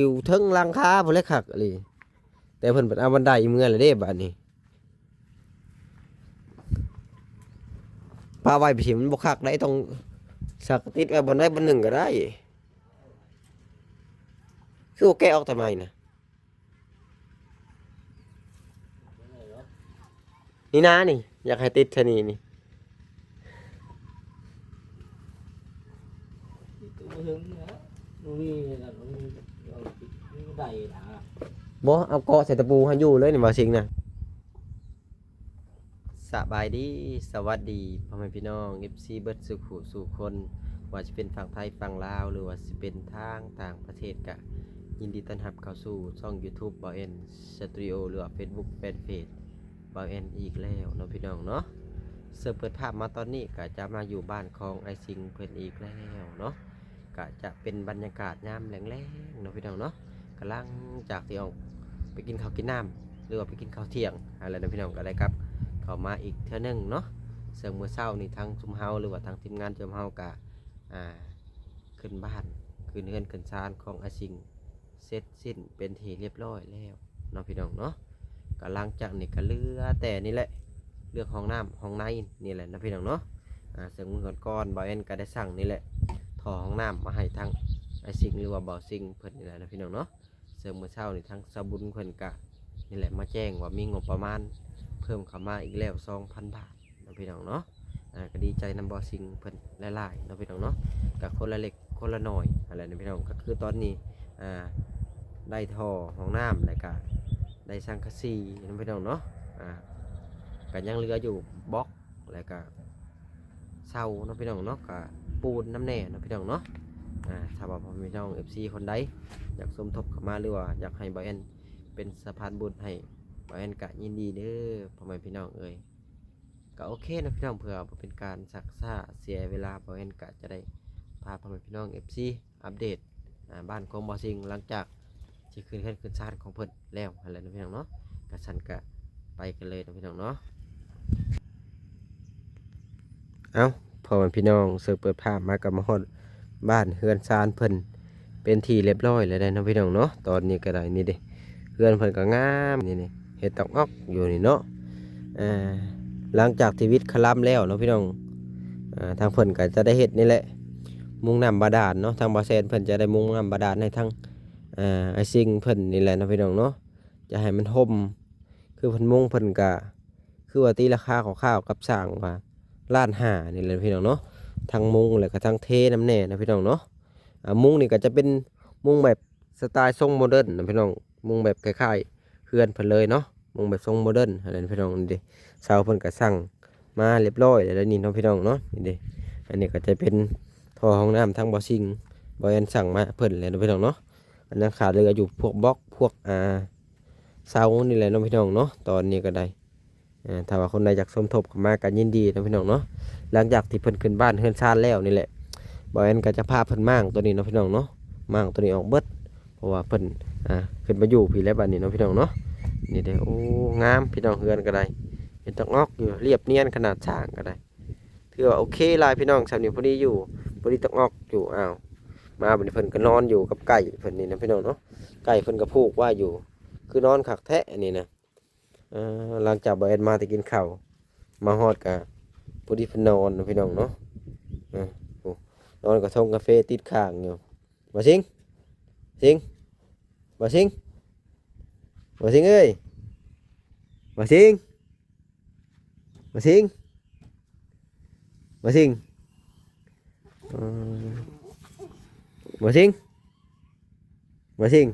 อยู่เทิงหลังคาพุ่นเลยคักเลยแต่เพิ่นเป็นเอาบันไดเมื่อเลยเด้บัดนี้ปลาไว้ไปสิมันบ่คักได้ต้องสักติดไว้บนได้บนหนึ่งก็ได้ คือว่าแกะออกทำไมนะนี่นะนี่ อยากให้ติดชะนีนี่ตัวถึงนะมันมีนะมันมีเอา ใดนะบ่เอาเกาะใส่ตะปูให้อยู่เลยนี่บ่สิงนะสบายดีสวัสดีพ่อแม่พี่น้อง FC เบิดสุขุสู่คน ว่าจะเป็นฝั่งไทยฝั่งลาว หรือว่าสิเป็นทางต่างประเทศกะ ยินดีต้อนรับเข้าสู่ช่อง YouTube บ่เอ็นสตูดิโอหรือว่า Facebook แฟนเพจบ่เอ็นอีกแล้วเนาะพี่น้องเนาะเสิร์ฟเปิดภาพมาตอนนี้ก็จะมาอยู่บ้านของไอซิงเพิ่นอีกแล้วเนาะก็จะเป็นบรรยากาศยามแรงๆเนาะพี่น้องเนาะ กำลังจากที่ออกไปกินข้าวกินน้ำหรือว่าไปกินข้าวเที่ยงอะไรนะพี่น้องก็ได้ครับ เข้ามาอีกเท่านึงเนาะเสริมมือเช้านี่ทางชุมเฮาหรือว่าทางทีมงานชุมเฮากะอ่าขึ้นบ้านขึ้นเฮือนขึ้นศาลของไอซิงเสร็จสิ้นเป็นทีเรียบร้อยแล้วเนาะพี่น้องเนาะก็หลังจากนี้ก็เลือแต่นี่แหละเรื่องห้องน้ำห้องในนี่แหละนะพี่น้องเนาะอ่าซึ่งมื่อก่อนบอยเอ็นก็ได้สั่งนี่แหละถอห้องน้ำมาให้ทางไอซิงหรือว่าบ่อซิงเพิ่นนี่แหละนะพี่น้องเนาะ ซึ่งเมื่อเช้านี่ทางสบุญเพิ่นกะนี่แหละมาแจ้งว่ามีงบประมาณ เพิ่มเข้ามาอีกแล้ว2,000 บาทเนาะพี่น้องเนาะอ่าก็ดีใจนำบ่อซิงเพิ่นหลายๆเนาะพี่น้องเนาะก็คนละเล็กคนละหน่อยอะไรนะพี่น้องก็คือตอนนี้อ่าได้ท่อห้องน้ำแล้วก็ได้สังกะสีน้ำพี่น้องเนาะอ่าก็ยังเหลืออยู่บล็อกแล้วก็เสาน้ำพี่น้องเนาะก็ปูนน้ำแน่น้ำพี่น้องเนาะ อ่าถ้าว่าพ่อพี่น้องเอฟซีคนใดอยากสมทบเข้ามาหรือว่าอยากให้บอยแอนเป็นสะพานบุญให้บอยแอนก็ยินดีเด้อพ่อแม่พี่น้องเอ้ยก็โอเคนะพี่น้องเผื่อเป็นการซักซ่าเสียเวลาบอยแอนก็จะได้พาพ่อแม่พี่น้องเอฟซีอัปเดตอ่าบ้านของบอซิงหลังจากที่ขึ้นขึ้นขึ้นชาติของเพิ่นแล้วอะไรนะพี่น้องเนาะกระสันกะไปกันเลยนะพี่น้องเนาะเอาพอมันพี่น้องเสิร์ฟเปิดภาพมากับมาฮอด บ้านเฮือนซานเพิ่นเป็นที่เรียบร้อยแล้วได้นะพี่น้องเนาะตอนนี้ก็ได้นี่เด้เฮือนเพิ่นก็งามนี่นี่เฮ็ดตอกออกอยู่นี่เนาะอ่าหลังจากที่วิทย์คลัมแล้วเนาะพี่น้องอ่าทางเพิ่นก็จะได้เฮ็ดนี่แหละ มุงน้ำบาดาลเนาะทางบาแซนเพิ่นจะได้มุงน้ำบาดาลให้ทั้งอ่าไอซิงเพิ่นนี่แหละนะพี่น้องเนาะจะให้มันห่มคือเพิ่นมุงเพิ่นกะคือว่าตีราคาของข้าวกับสร้างว่าล้านห้านี่แหละพี่น้องเนาะ ทั้งมุงแล้วก็ทั้งเทน้ำแน่นะพี่น้องเนาะมุงนี่ก็จะเป็นมุงแบบสไตล์ทรงโมเดิร์นนะพี่น้องมุงแบบคล้ายๆเพื่อนเพิ่นเลยเนาะมุงแบบทรงโมเดิร์นอะไรนพี่น้องนี่เด้เสาเพิ่นก็สั่งมาเรียบร้อยแล้วนี่เนาะพี่น้องเนาะนี่เด้อันนี้ก็จะเป็นท่อห้องน้ำทั้งบอซิงบ่แอนสั่งมาเพิ่นแล้วเนาะพี่น้องเนาะอันนั้นขาดเหลืออยู่พวกบล็อกพวกอ่าเสานี่แหละน้องพี่น้องเนาะตอนนี้ก็ได้ ถ้าว่าคนใดอยากสมทบเข้ามากันยินดีน้องพี่น้องเนาะหลังจากที่เพิ่นขึ้นบ้านเฮือนชานแล้วนี่แหละบอยแอนก็จะพาเพิ่นมั่งตัวนี้น้องพี่น้องเนาะมั่งตัวนี้ออกเบิดเพราะว่าเพิ่นอ่าขึ้นมาอยู่พี่แล้วบ้านนี้น้องพี่น้องเนาะนี่เด้อโอ้งามพี่น้องเฮือนก็ได้เห็นตอกงอกอยู่เรียบเนียนขนาดช่างก็ได้ถือว่าโอเคลายพี่น้องสามนี้พอดีอยู่พอดีตองอกอยู่อ้าวมาบันเพิ่นก็นอนอยู่กับไก่เพิ่นนี่นะพี่น้องเนาะไก่เพิ่นก็พูกว่าอยู่ คือนอนขักแทะนี่นะ หลังจากบแอนมาแต่กินข้าวมาฮอดกะพอดีพินนอนพี่น้องเนาะโอ้นอนกับทงกาแฟติดข้างอยู่บ่สิงสิงบ่สิงบ่สิงเอ้ยบ่สิงบ่สิงบ่สิงเออบ่สิงบ่สิง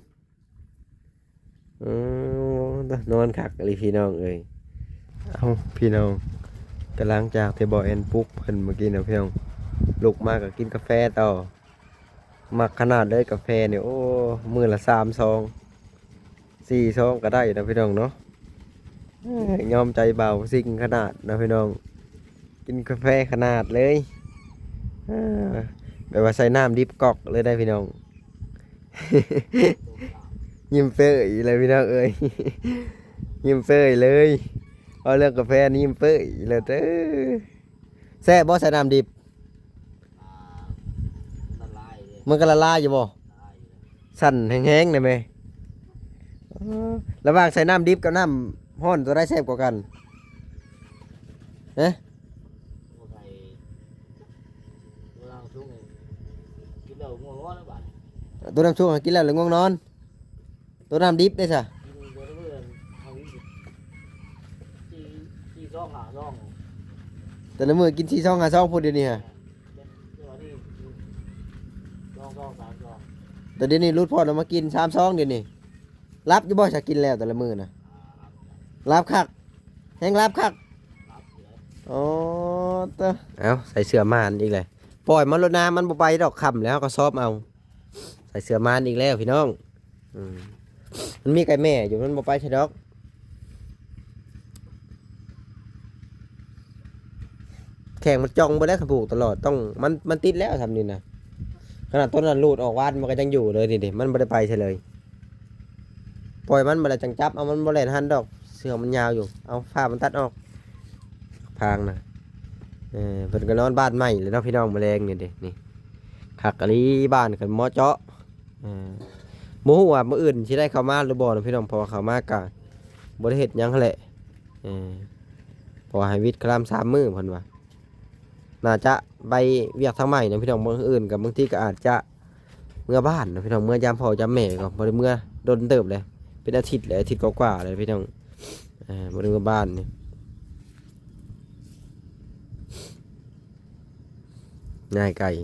อ๋อ นอนคักอะไรพี่น้องเอ้ยเอาพี่น้องกำลังจากเทบอแอนปลุ๊กเพิ่นเมื่อกี้นะพี่น้องลุกมาก็กินกาแฟต่อมักขนาดเลยกาแฟเนี่ยโอ้มือละสามซองสี่ซองก็ได้นะพี่น้องเนาะเอ้ยยอมใจเบาสิ่งขนาดนะพี่น้อง กินกาแฟขนาดเลยเอ้อแบบว่าใส่น้ำดิบกอกเลยได้พี่น้อง ยิ้มเฟ้ยเลยพี่น้องเอ้ยยิ้มเฟ้ยเลยเอาเรื่องกาแฟนี่ยิ้มเฟ้ยเลยเด้อแซ่บบ่ใส่น้ำดิบละลายเลยมันก็ละลายอยู่บ่ละลายเลยสั่นแห้งๆได้ไหมอ๋อระหว่างใส่น้ำดิบกับน้ำห้อนตัวได้แซ่บกว่ากันเอ๊ะบ่ใส่เวลาช่วงกินเหล้าง่วงนอนแล้วบัดตัวน้ำชุ่มกินแล้วหรือง่วงนอน ตัวน้ำดิบได้สะกินเบอร์เบอร์ทำวิธีที่ที่ซ่องหาซ่องแต่ละมือกินที่ช่องหาช่องพูดเดี๋ยวนี้ฮะเดี๋ยวนี้ซ่องซ่องสามซ่องแต่เดี๋ยวนี้รูดพอดเอามากินสามช่องเดี๋ยวนี้รับอยู่บ่จะกินแล้วแต่ละมือนะรับคักแห้งรับคักอ๋อเตอเอาใส่เสื้อมานอีกเลยปล่อยมันรดน้ำมันบ่ไปดอกคำแล้วก็ซอบเอา ใส่เสื้อมานอีกแล้วพี่น้อง อืม มันมีไก่แม่อยู่มันบ่ไปใช่ดอกแข่งมันจ้องไปได้ขบูกตลอดต้องมันมันติดแล้วทำนี่นะขนาดต้นนั้นรูดออกวานมันก็ยังอยู่เลยนี่ดิมันไม่ได้ไปใช่เลย ปล่อยมันมาแล้จังจับเอามันบ่แล่นหันดอก เสือมันยาวอยู่ เอาผ้ามันตัดออก พางนะเออเพิ่นก็นอนบ้านใหม่เลยเนาะพี่น้องแมลงนี่เด้นี่ขักกะลีบ้านกันมอเจาะเออ บ่ฮู้ว่ามื้ออื่นสิได้เข้ามาหรือบ่เนะพี่น้องเพอเข้ามากะบ่ได้เฮ็ดหยังหั้นแหละเออเพอให้วิทย์คลามสามมื้อเพิ่นว่าน่าจะไปเวียกทางใหม่นะพี่น้องมื้ออื่นกับบางทีก็อาจจะเมื่อบ้านนะพี่น้องเมื่อยามพ่อยามแม่ก็บ่ได้เมื่อโดนเติบเลย เป็นอาทิตย์เลยอาทิตย์กว่าๆเลยพี่น้องเออบ่ได้เมื่อบ้านนี่ง่ายไก่ล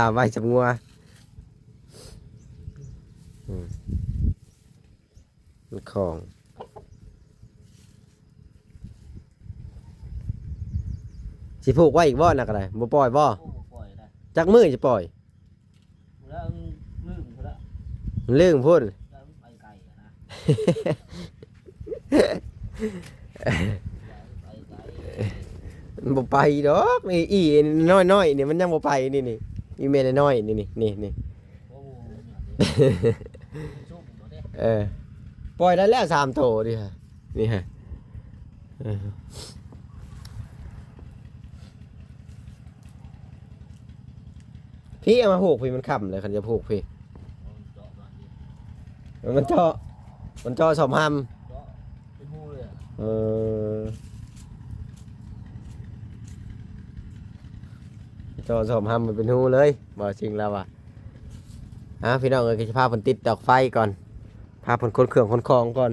าไว้จับงัวอืมมันของสิผูกไว้อีกบ่นักอะไรบ่ปล่อยบ่โอ้ปล่อยได้จักมือจะปล่อยแล้วลืมเขาละมันเรื่องพุ่นแล้วไปไกลอะนะไปไกลมัน บ่ไปดอกนี่อีน้อยน้อยๆนี่มันยังบ่ไปนี่นี่อีเมลน้อยๆนี่นี่นี่นี่โอ้โหเนี่ยชุ่มหมดเลยเออปล่อยได้แล้วสามโถดิฮะนี่ฮะเออพี่เอามาผูกพี่มันค่ำเลยคันจะผูกพี่เจาะก่อนดิมันเจาะมันเจาะสมหเจาะเป็นหูเลยอะำเออ จะสมหำมันเป็นหูเลยบอกจริงแล้วอะอะพี่น้องเอ้ยก็จะพาผนติดดอกไฟก่อนพาผนคนเครื่องคนคลองก่อน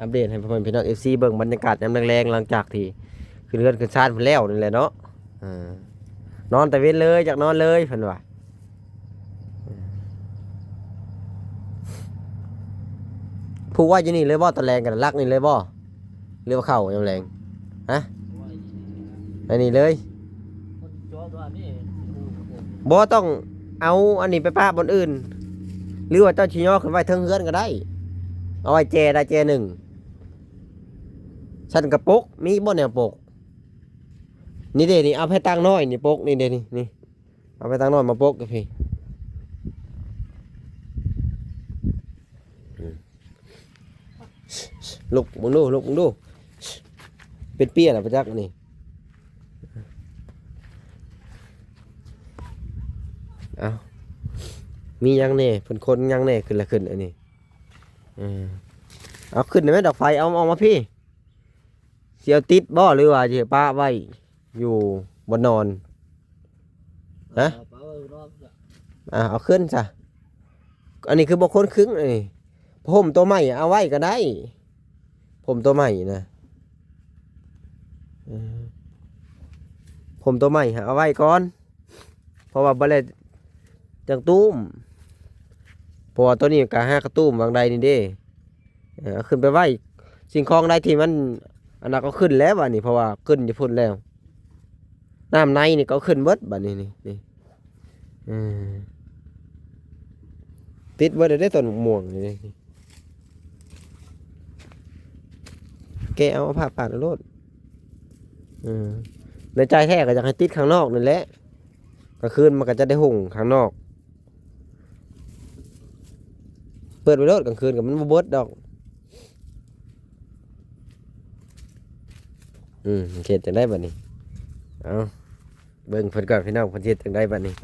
อัปเดตให้พ่อแม่พี่น้องเอฟซีเบิ่งบรรยากาศยามแรงๆหลังจากที่ขึ้นเรือนขึ้นชานเพิ่นแล้วนี่แหละเนาะอ่านอนแต่เว้นเลยจากนอนเลยเพิ่นว่าผูกไว่าอยู่นี่เลยบ่ตะแรงกันลักนี่เลยบ่เรือว่าเข้ายามแรงโอ้ยอันนี้เลย คนเจาะตัวนี้เป็นหูครับผมบ่ต้องเอาอันนี้ไปป้าบนอื่น หรือว่าเจ้าชิย่อขึ้นไว้เทิงเฮือนก็ได้ เอาไว้แจได้แจหนึ่งชั้นกระปกมีบ่แนวปก นี่เด้นี่เอาไปตั้งน้อยนี่ปกนี่เด้นี่นี่เอาไปตั้งน้อยมาปกกับพี่ลุกมึงดูลุกมึงดูเป็นเปี้ยหรอประจักษ์อัน เอามียังแน่เพิ่นคนยังแน่ขึ้นละขึ้นอันนี้เอาขึ้นได้ไหมดอกไฟเอาเอามาพี่เสียวติดบ่หรือว่าจะป้าไว้อยู่บนนอนฮะเอาไปเอารอบละอ่าเอาขึ้นซะอันนี้คือบกคนครึ่งอันนี้ผมตัวใหม่เอาไว้ก็ได้ ผมตัวใหม่นะเออผมตัวใหม่เอาไว้ก่อน เพราะว่าบเล จังตุ้มเพราะว่าตัวนี้กะห้ากระตุ้มวางใดนี่เด้เอาขึ้นไปไว้สิ่งของใดที่มันอันนั้นก็ขึ้นแล้วบัดนี้เพราะว่าขึ้นจะพุ่นแล้วน้ำในนี่ก็ขึ้นเบิดบัดนี้นี่นี่ติดไว้ได้ต้นม่วงนี่แกเอาผ้าปาดเอาโลดอืมในใจแท้ก็อยากให้ติดข้างนอกนั่นแหละก็คืนมันก็จะได้หุ่งข้างนอก เปิดไว้โลดกลางคืนกับมันบ่เบิดดอก อืมเข็ดจังได้บัดนี้ เอาเบิ่งเพิ่นก่อนพี่น้องเพิ่นเฮ็ดจังได้บัดนี้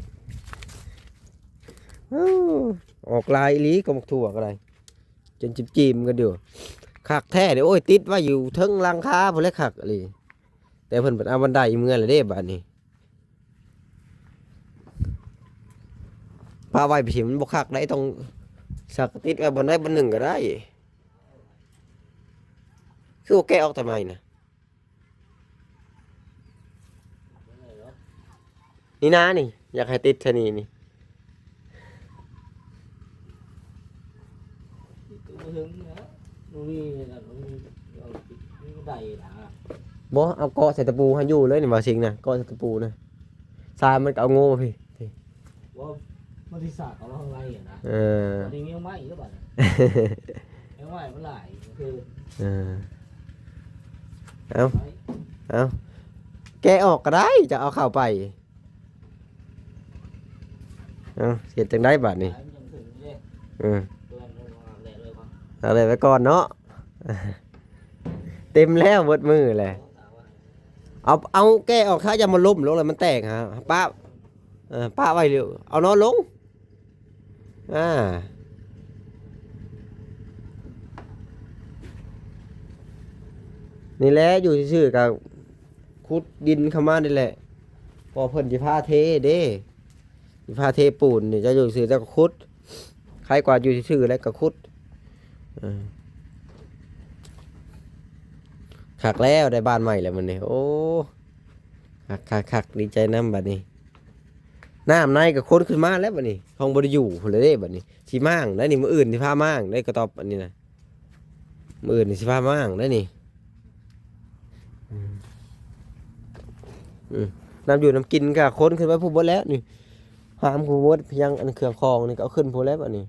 ออกลายลีก็มักถั่วก็ได้จนจิบจิมๆกันอยู่คักแท้เดี๋ยวโอ้ยติดว่าอยู่เทิงลังคาพุ่นแหละคักอีหลีแต่เพิ่นเปิดเอาบันไดเมื่อเลยเด้บัดนี้พาไว้ไปสิมันบ่คักได้ต้อง สักติดไว้บนได้บนหนึ่งก็ได้ คือว่าแกออกทำไมนะนี่นะนี่ อยากให้ติดชนีนี่ตัวถึงนะนู่นนี่นะนู่นนี่เอาปิดนี่ก็ได้นะบ่เอาเกาะใส่ตะปูให้อยู่เลยนี่มาสิงนะเกาะใส่ตะปูนะทรายมันก็เอาโง่พี่ บริษัทของเราอะไรอะนะเออ ตอนนี้ยังไม่หรือเปล่าเนี่ยยังไม่เมื่อไหร่คือเออเอาไม่เอาแกะออกก็ได้จะเอาเข้าไปเอาเสียจังได้บัดนี่ขายมันยังถึงเลยเออตัวมันวางแหล่เลยครับเอาเลยไว้ก่อนเนาะเต็มแล้วเบิดมือเลยเอาเอาแก้ออกถ้าจะมาล้มลงเลยมันแตกฮะป้าเออป้าไว้เร็วเอานอนลง อ่านี่แหละอยู่ชื่อๆกับขุดดินเข้ามานี่แหละพอเพิ่นสิพาเทเด้สิพาเทปูนนี่จะอยู่ซื่อๆแล้วก็ขุดใครกว่าอยู่ชื่อแล้วก็ขุดอขักแล้วได้บ้านใหม่แล้วมันนี่โอ้คักคักคักดีใจน้ำบัดนี้ น้ำในก็ค้นขึ้นมาแล้วบัดนี้ห้องบริอยู่เลยเด้บัดนี้สิมั่างได้นี่มืออื่นสิพามั่างได้กระตอบอันนี้นะมืออื่นนี่สิพามั่างได้นี่อือน้ำอยู่น้ำกินก็ค้นขึ้นไว้ผู้บดแล้วนี่หามผู้บดพียงอันเครื่องคองนี่ก็เอาขึ้นผู้แล้วบัดนี้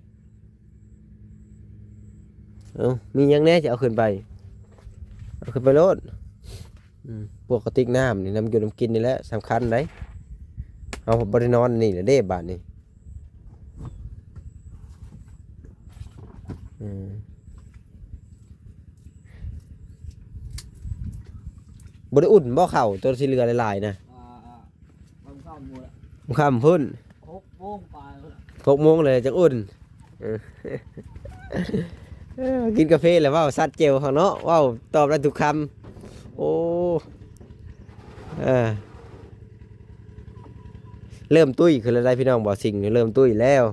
เอามียังแน่จะเอาขึ้นไปเอาขึ้นไปโลดอืมพวกกระติกน้ำนี่น้ำอยู่น้ำกินนี่แหละสำคัญเลย เอาบริโนอนนี่นะเด้บาทนี่อืมบริอุ่นบ่เข่าตัวที่เรือหลายๆนะอ่าอ่าบางข้าวมูลคำพุ่นครบโมงไปแล้วหกโมงเลยจังอุ่นเออเออกินกาแฟแล้วเว่าซัดเจลเขาเนาะเว่าตอบได้ทุกคำโอ้เออ เริ่มตุ้ยคืออะไรพี่น้องบอสิ่งเริ่มตุ้ยแล้ว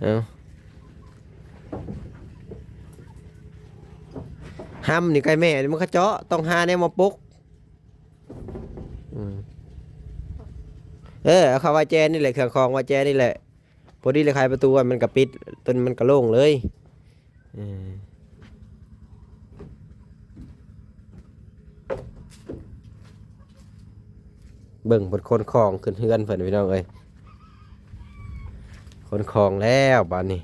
เอาห้ำนี่ไก่แม่นี่มันก็เจาะต้องหาแนวมาปลุกเออเอาเขาว่าแจนี่แหละเครื่องคองว่าแจนี่แหละพอดีเลยใครประตูมันก็ปิดต้นมันก็โล่งเลยเออ เบิ่งบนคนคลองขึ้นเฮือนเพิ่นพี่น้องเอ้ยคนคลองแล้วบ้านนี้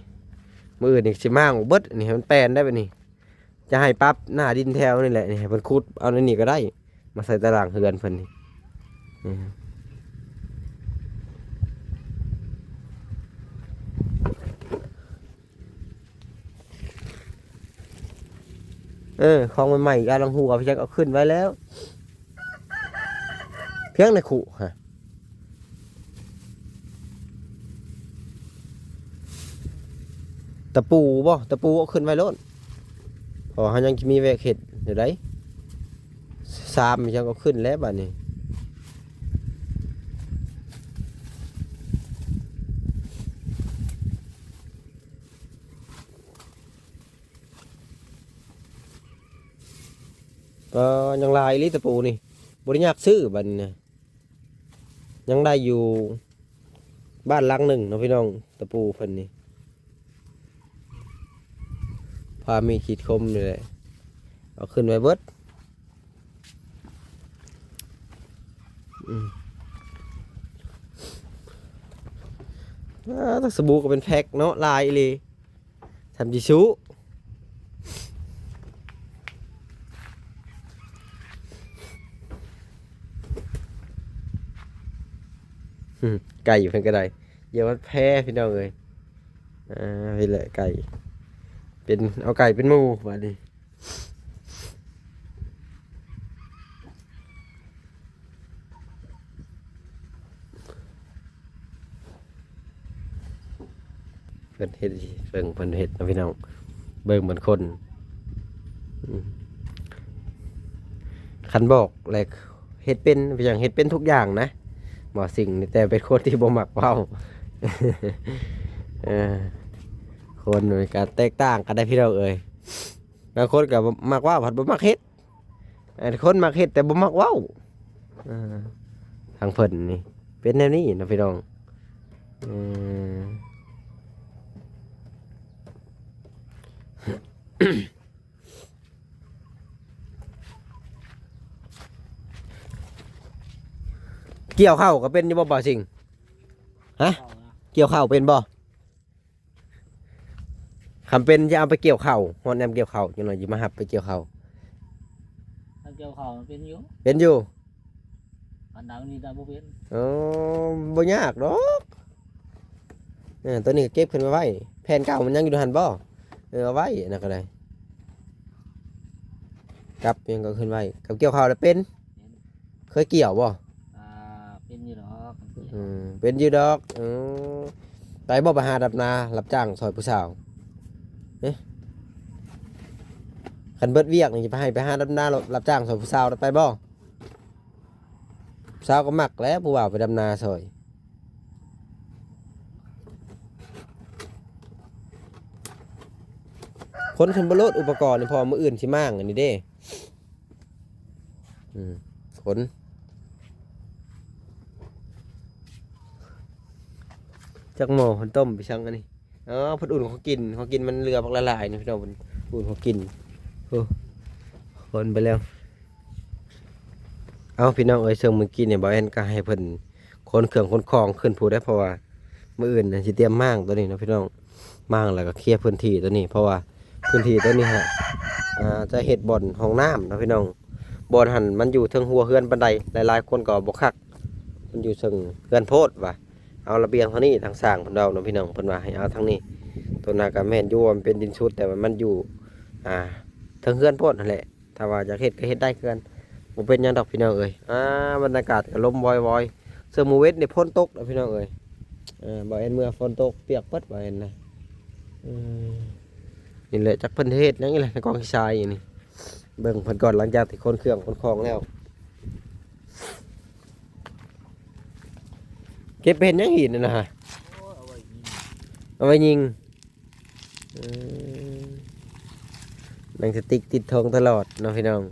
มืออื่นอีกสิมางเบิดนี่มันแปลนได้ปะนี่จะให้ปั๊บหน้าดินแถวนี่แหละนี่ให้เพิ่นขุดเอาในนี่ก็ได้ มาใส่ตารางเฮือนเพิ่นนี่อืมเออของใหม่ๆอีกอันลังหัวพี่แจ็คเอาขึ้นไว้แล้ว พียงในขู่ฮะตะปูบ่ตะปูเอาขึ้นไว้โลดพอเขายังมีแวกเห็ดเดี๋ยวไดสามยังก็ขึ้นแล้วบัดนี้ก็ยังลายลิตะปูนี่บริยากซื้อบัดนี้ ยังได้อยู่บ้านหลังหนึ่งเนาะพี่น้องตะปูเพิ่นนี่พามีขีดคมนี่แหละเอาขึ้นไว้เบิดอืมอ่าตักสบู่ก็เป็นแพ็คเนาะลายเลยทำจิชู ไก่อยู่เพิ่นก็ได้เยอะมวัดแพ้พี่น้องเลยอ่าพี่แหละไก่ เป็นเอาไก่เป็นหมูบาดิเพิ่นเฮ็ดเบิ่งเพิ่นเฮ็ดนะพี่น้องเบิ่งเหมือนคนคันบอกแหลกเฮ็ดเป็นอย่างเฮ็ดเป็นทุกอย่างนะ หมอสิ่งนี่แต่เป็นคนที่บ่มักเว้าคนมีการแตกต่างกันได้พี่น้องเอ้ยบางคนก็บ่มักว้าผัดบ่มักเฮ็ดอันคนมักเฮ็ดแต่บ่มักเว้าทางเพิ่นนี่ เป็นแนวนี้นะพี่น้องอื เกี่ยวข้าวก็เป็นอยี่บ่บ่สิงฮะเข้านะเกี่ยวข้าวเป็นบ่คำเป็นจะเอาไปเกี่ยวข้าวฮอนแอมเกี่ยวข้าวจังหน่อยจิมาหับไปเกี่ยวข้าวถ้าเกี่ยวเขามันเป็นอยู่เป็นอยู่อันดาวนี่ได้บ่เป็นอ๋อบ่ยากดอกเออตัวนี้ก็เก็บขึ้นมาไว้แผ่นเก่ามันยังอยู่ในหันบ่เออเอาไว้นั่นก็ได้กลับยังก็ขึ้นไว้กับเกี่ยวข้าวแล้วเป็น เคยเกี่ยวบ่อ่า เป็นอยู่ดอกอันเกี่ยวอืมเป็นอยู่ดอกอือไปบ่ไปหาดับนารับจ้างซอยผู้สาวเอ๊ะคันเบิดเวียกนี่จะไปให้ไปหาดับนารับจ้างซอยผู้สาวไปบ่ผู้สาวก็มักแล้วผู้บ่าวไปดำนาซอยคนขึ้นบนรถอุปกรณ์นี่พอมืออื่นสิมั่งอันนี้เด้อืมขน จักหม้อคนต้มไปช่งอันนี้อ๋อเพิ่นอุ่นเขากินเขากินมันเรือบักละลายนี่พี่น้องเพิ่นอุ่นเขากินโอ้คนไปแล้ว เอาพี่น้องเอ้ยเชิงเมื่อกี้เนี่ยบ่แอนก็ให้เพิ่นคนเครื่องคนของขึ้นผู้ได้เพราะว่ามื้ออื่นน่ะสิเตรียมม่างตัวนี้นะพี่น้องม่างแล้วก็เคลียร์พื้นที่ตัวนี้ เพราะว่าพื้นที่ตัวนี้ฮะจะเฮ็ดบ่อนห้องน้ำนะพี่น้องบ่อนหันมันอยู่เทิงหัวเฮือนบันไดหลายๆคนก็บ่คัก มันอยู่เทิงเฮือนโพดว่ะ เอาระเบียงเท่านี้ทางสร้างเพิ่นเอาเนาะพี่น้องเพิ่นว่าให้เอาทางนี้ตัวหนาก็แม่นอยู่ว่ามันเป็นดินชุดแต่ว่ามันอยู่อ่าเทิงเฮือนโพดนั่นแหละถ้าว่าอยากเฮ็ดก็เฮ็ดได้คือกันบ่เป็นหยังดอกพี่น้องเอ้ยอ่าบรรยากาศก็ลมวอยๆเสื้อหมูเวทนี่ฝนตกนะพี่น้องเอ้ยเออบ่เอ็นเมื่อฝนตกเปียกเปิดบ่เอ็นนะอืมนี่แหละจักเพิ่นเฮ็ดหยังนี่แหละในกองขี้ทรายอยู่นี่เบิ่งเพิ่นก่อนหลังจากที่คนเครื่องคนของแล้ว ก็บเป็นยังหินน่ะนะฮะเอาไว้ยิงเอาไว้ยิงเออหนังสติ๊กติดทองตลอดน้องพี่น้อง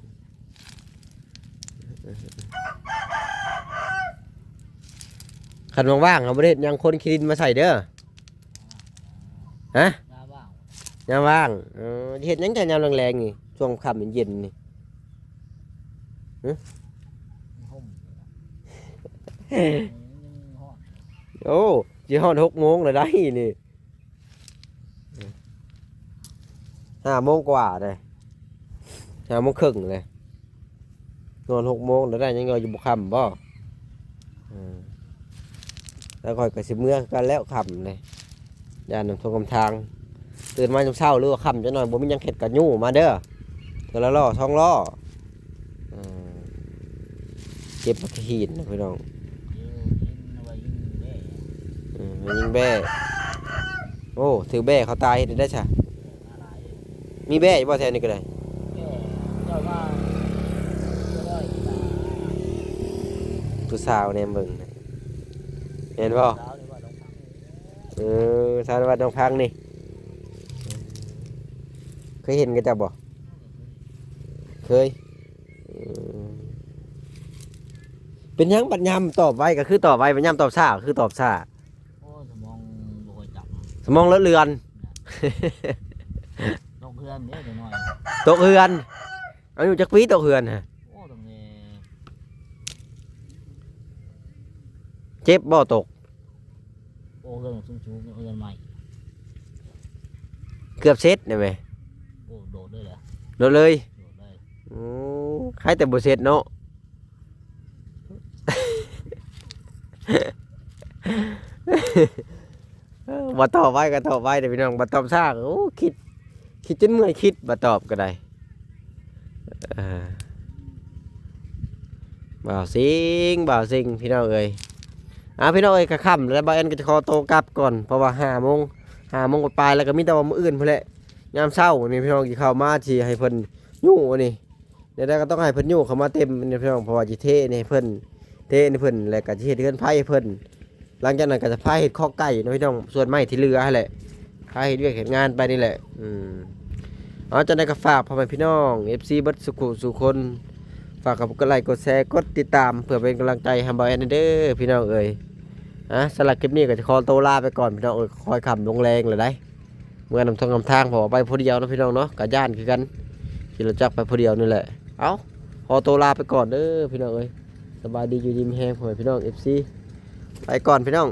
ขันว่างๆเอาประเทศยังคนคิรินมาใส่เด้อฮะยามว่างเห็ดหยังแต่ยามแรงๆนี่ช่วงค่ำเย็นๆนี่ห่มห้อง โอ้จีฮอดหกโมงเลยได้นี่ห้าโมงกว่าเลยห้าโมงครึ่งเลยนอนหกโมงแล้วได้ยังไงอยู่บุคำบ่อืมแล้วคอยก็สิเมื่อกันแล้วคำเลยยานนำทงกำทาง ตื่นมาจนเช้าหรือว่าคำจะหน่อยบ่มียังเข็ดกับยู่มาเด้อเทอละล้อช่องล้อเก็บมาขีดนนะพี่น้องยิงเอาไว้ยิงเด้ อื มันยิงแบ่โอ้ถือแบ่เขาตายเห็นได้ใช่ะมีแบ่อยู่บ่แถวนี้ก็ได้แก่เล้วผู้สาวเนี่ยมึงน่ะเห็นบ่าเออสาววัดน้องพังนี่เคยเห็นกันจ้ะบ่เคยเป็นยังบัดยามตอบไว้ก็คือตอบไว้บัดยามตอบช้าคือตอบช้า โอ้ยสมองบ่ค่อยจับ สมองเลอะเลือนลงเพื่อนเนี่ยเดี๋ยวหน่อยตกเฮือนอายุจักปีตกเฮือนฮะโอ้ตรงนี้เจ็บบ่ตกโอ้เรื่องสูงสูงเรื่องใหม่เกือบเซ็ตได้ไหมโอ้โดดด้วยเหรอโดนเลยโดดได้อือใครแต่บ่เซ็ตเนาะ บ่ตอบไว้ก็ตอบไว้เดี๋ยวพี่น้องบ่ตอบซ่ากโอ้คิด คิดจนเมื่อยคิดบ่ตอบก็ได้บ่าวสิงบ่าวสิงพี่น้องเอ้ยอ่าพี่น้องเอ้ยก็ค่ำแล้วบ่าวแอนก็จะขอโตกลับก่อนเพราะว่าห้าโมงหาโมงปลายแล้วก็มีแต่ว่ามื้ออื่นพุ่นแหละยามเช้านี่พี่น้องสิเข้ามาสิให้เพิ่นยู่นี่เดี๋ยวได้ก็ต้องให้เพิ่นยู่เข้ามาเต็มนี่พี่น้องเพราะว่าสิเทนี่เพิ่นเทนี่เพิ่นแล้วก็สิเฮ็ดเฮือนไผให้เพิ่น หลังจากนั้นก็จะพาเฮ็ดข้อไก่เนาะพี่น้องส่วนไม้ที่เหลือแหละพาเฮ็ดเวียกเฮ็ดงานไปนี่แหละ อืมเอาจังได๋ก็ฝากพ่อแม่พี่น้อง FC เบิดสุขุสุคนฝากกับกดไลค์กดแชร์กดติดตามเพื่อเป็นกำลังใจให้บอยแอนเดอร์พี่น้องเอ๋ยอะสำหรับคลิปนี้ก็จะขอโตลาไปก่อนพี่น้องเอ๋ยคอยคำลงแรงเลยได้เมื่อนำทางนำทางผมไปผู้เดียวนะพี่น้องเนาะกับย่านคือกันขี่รถจักรไปผู้เดียวนี่แหละเอ้าขอโตลาไปก่อนเด้อพี่น้องเอ้ยสบายดีอยู่ดีมีแฮงผมพี่น้องเอฟซี ไปก่อนพี่น้อง